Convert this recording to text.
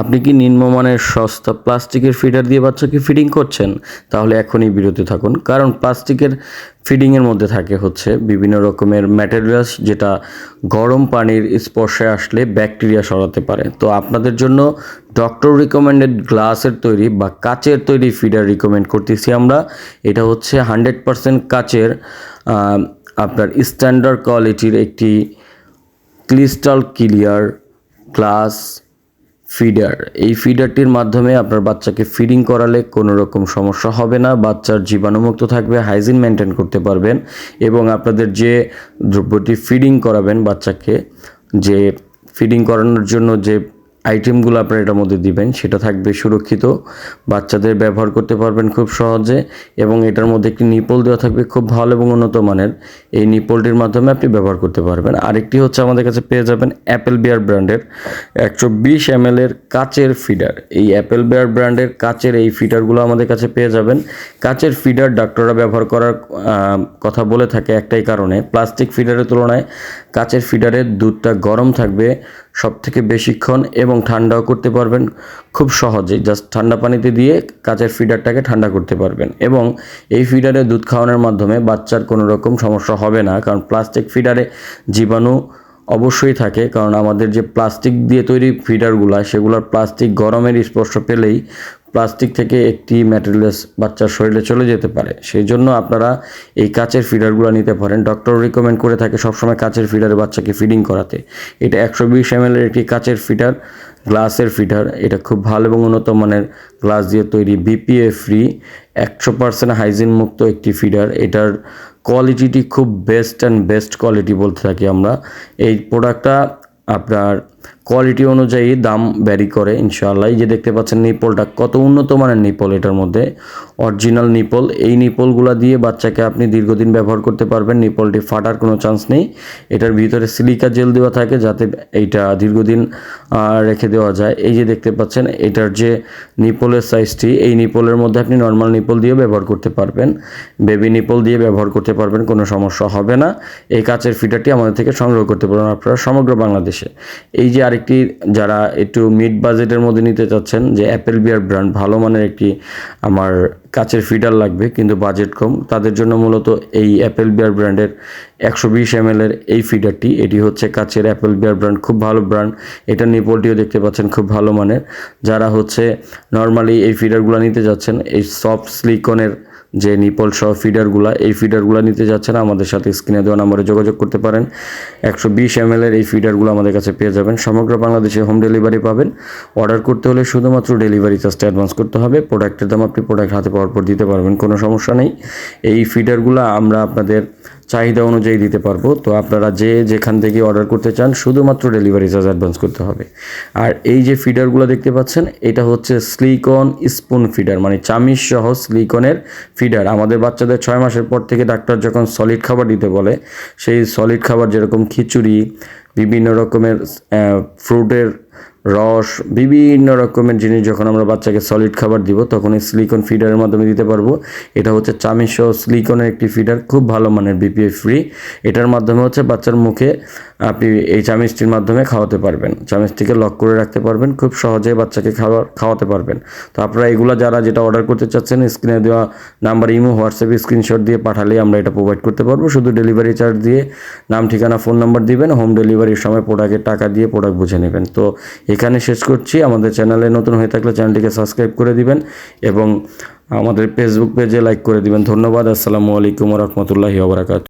আপনি কি নিম্নমানের সস্তা প্লাস্টিকের ফিডার দিয়ে বাচ্চাকে ফিডিং করছেন? তাহলে এখনই বিরতি থাকুন, কারণ প্লাস্টিকের ফিডিংয়ের মধ্যে থাকে হচ্ছে বিভিন্ন রকমের ম্যাটেরিয়ালস যেটা গরম পানির স্পর্শে আসলে ব্যাকটেরিয়া সরাতে পারে। তো আপনাদের জন্য ডক্টর রিকমেন্ডেড গ্লাসের তৈরি বা কাচের তৈরি ফিডার রিকমেন্ড করতেছি আমরা। এটা হচ্ছে হান্ড্রেড পারসেন্ট কাচের আপনার স্ট্যান্ডার্ড কোয়ালিটির একটি ক্রিস্টাল ক্লিয়ার গ্লাস ফিডার এই ফিডারটির মাধ্যমে আপনার বাচ্চাকে ফিডিং করালে কোনো রকম সমস্যা হবে না, বাচ্চার জীবাণুমুক্ত থাকবে হাইজিন মেনটেন করতে পারবেন এবং আপনাদের যে দ্রব্যটি ফিডিং করাবেন বাচ্চাকে, যে ফিডিং করানোর জন্য যে আইটেমগুলো আপনার এটার মধ্যে দিবেন, সেটা থাকবে সুরক্ষিত, বাচ্চাদের ব্যবহার করতে পারবেন খুব সহজে, এবং এটার মধ্যে একটি নিপল দেওয়া থাকবে খুব ভালো এবং উন্নত মানের। এই নিপলটির মাধ্যমে আপনি ব্যবহার করতে পারবেন। আরেকটি হচ্ছে আমাদের কাছে পেয়ে যাবেন অ্যাপেল বিয়ার ব্র্যান্ডের একশো বিশ এম এর কাচের ফিডার। এই অ্যাপেল বিয়ার ব্র্যান্ডের কাচের এই ফিডারগুলো আমাদের কাছে পেয়ে যাবেন। কাচের ফিডার ডাক্তাররা ব্যবহার করার কথা বলে থাকে একটাই কারণে। প্লাস্টিক ফিডারের তুলনায় কাচের ফিডারের দুধটা গরম থাকবে সব থেকে বেশিক্ষণ এবং ঠান্ডাও করতে পারবেন। খুব সহজে জাস্ট ঠান্ডা পানিতে দিয়ে কাচের ফিডারটাকে ঠান্ডা করতে পারবেন এবং এই ফিডারে দুধ খাওয়ানোর মাধ্যমে বাচ্চার কোনো রকম সমস্যা হবে না, কারণ প্লাস্টিক ফিডারে জীবাণু অবশ্যই থাকে, কারণ আমাদের যে প্লাস্টিক দিয়ে তৈরি ফিডারগুলো, সেগুলোর প্লাস্টিক গরমের স্পর্শ পেলেই প্লাস্টিক থেকে একটি ম্যাটেরিয়ালস বাচ্চার শরীরে চলে যেতে পারে। সেই জন্য আপনারা এই কাচের ফিডারগুলো নিতে পারেন। ডক্টর রিকমেন্ড করে থাকে সবসময় কাচের ফিডারে বাচ্চাকে ফিডিং করাতে। এটা একশো বিশ এম একটি কাচের ফিডার, গ্লাসের ফিডার। এটা খুব ভালো এবং উন্নত মানের গ্লাস দিয়ে তৈরি বিপিএ ফ্রি একশো পার্সেন্ট হাইজিন মুক্ত একটি ফিডার। এটার কোয়ালিটিটি খুব বেস্ট অ্যান্ড বেস্ট কোয়ালিটি বলতে থাকি আমরা। এই প্রোডাক্টটা আপনার কোয়ালিটি অনুযায়ী দাম ভ্যারি করে, ইনশাআল্লাহ। এই যে দেখতে পাচ্ছেন নিপলটা কত উন্নত মানের নিপল এটার মধ্যে। অরিজিনাল নিপল এই নিপলগুলো দিয়ে বাচ্চাকে আপনি দীর্ঘদিন ব্যবহার করতে পারবেন নিপলটি ফাটার কোনো চান্স নেই। এটার ভিতরে সিলিকা জেল দেওয়া থাকে যাতে এইটা দীর্ঘদিন রেখে দেওয়া যায়। এই যে দেখতে পাচ্ছেন, এটার যে নিপলের সাইজটি এই নিপলের মধ্যে আপনি নর্মাল নিপল দিয়ে ব্যবহার করতে পারবেন। বেবি নিপল দিয়ে ব্যবহার করতে পারবেন, কোনো সমস্যা হবে না। এই কাচের ফিটারটি আমাদের থেকে সংগ্রহ করতে পারবেন আপনারা সমগ্র বাংলাদেশে। এই যে আরেকটি যারা একটু মিড বাজেটের মধ্যে নিতে চাচ্ছেন, যে অ্যাপেল বিয়ার ব্র্যান্ড ভালো মানের একটি আমার কাচের ফিডার লাগবে, কিন্তু বাজেট কম। তাদের জন্য মূলত এই অ্যাপেল বিয়ার ব্র্যান্ডের একশো বিশ এম এর এই ফিডারটি এটি হচ্ছে কাচের অ্যাপেল বিয়ার ব্র্যান্ড খুব ভালো ব্র্যান্ড এটা নিপলটিও দেখতে পাচ্ছেন, খুব ভালো মানের। যারা হচ্ছে নর্মালি এই ফিডারগুলো নিতে যাচ্ছেন, এই সফট স্লিকনের যে নিপল সহ ফিডারগুলো এই ফিডারগুলো নিতে যাচ্ছেন আমাদের সাথে স্ক্রিনে দেওয়া নম্বরে যোগাযোগ করতে পারেন। একশো বিশ এম এর এই ফিডারগুলো আমাদের কাছে পেয়ে যাবেন। সমগ্র বাংলাদেশে হোম ডেলিভারি পাবেন। অর্ডার করতে হলে শুধুমাত্র ডেলিভারি চার্জটা অ্যাডভান্স করতে হবে। প্রোডাক্টের দাম আপনি প্রোডাক্ট হাতে পাওয়ার পর দিতে পারবেন, কোনো সমস্যা নেই। এই ফিডারগুলো আমরা আপনাদের চাহিদা অনুযায়ী দিতে পারব। তো আপনারা যে যেখান থেকে অর্ডার করতে চান, শুধুমাত্র ডেলিভারি চার্জ অ্যাডভান্স করতে হবে। আর এই যে ফিডারগুলো দেখতে পাচ্ছেন, এটা হচ্ছে স্লিকন স্পুন ফিডার মানে চামিচ সহ স্লিকনের ফিডার আমাদের বাচ্চাদের ছয় মাসের পর থেকে ডাক্তার যখন সলিড খাবার দিতে বলে, সেই সলিড খাবার যেরকম খিচুড়ি, বিভিন্ন রকমের ফ্রুটের রস, বিভিন্ন রকমের জিনিস যখন আমরা বাচ্চাকে সলিড খাবার দিব, তখন এই সিলিকন ফিডারের মাধ্যমে দিতে পারব। এটা হচ্ছে সহ সিলিকনের একটি ফিডার খুব ভালো মানের বিপিএ ফ্রি এটার মাধ্যমে হচ্ছে বাচ্চার মুখে আপনি এই চামিচটির মাধ্যমে খাওয়াতে পারবেন। চামিচটিকে লক করে রাখতে পারবেন, খুব সহজে বাচ্চাকে খাওয়া খাওয়াতে পারবেন। তো আপনারা এগুলো যারা যেটা অর্ডার করতে চাচ্ছেন স্ক্রিনে দেওয়া নাম্বার ইমো হোয়াটসঅ্যাপে স্ক্রিনশট দিয়ে পাঠালে আমরা এটা প্রোভাইড করতে পারব। শুধু ডেলিভারি চার্জ দিয়ে নাম, ঠিকানা ফোন নাম্বার দিবেন হোম ডেলিভারির সময় প্রোডাক্টের টাকা দিয়ে প্রোডাক্ট বুঝে নেবেন। তো এখানে শেষ করছি। আমাদের চ্যানেলে নতুন হয়ে থাকলে চ্যানেলটিকে সাবস্ক্রাইব করে দিবেন এবং আমাদের ফেসবুক পেজে লাইক করে দিবেন। ধন্যবাদ। আসসালামু আলাইকুম রহমতুল্লাহি ওবরাকাত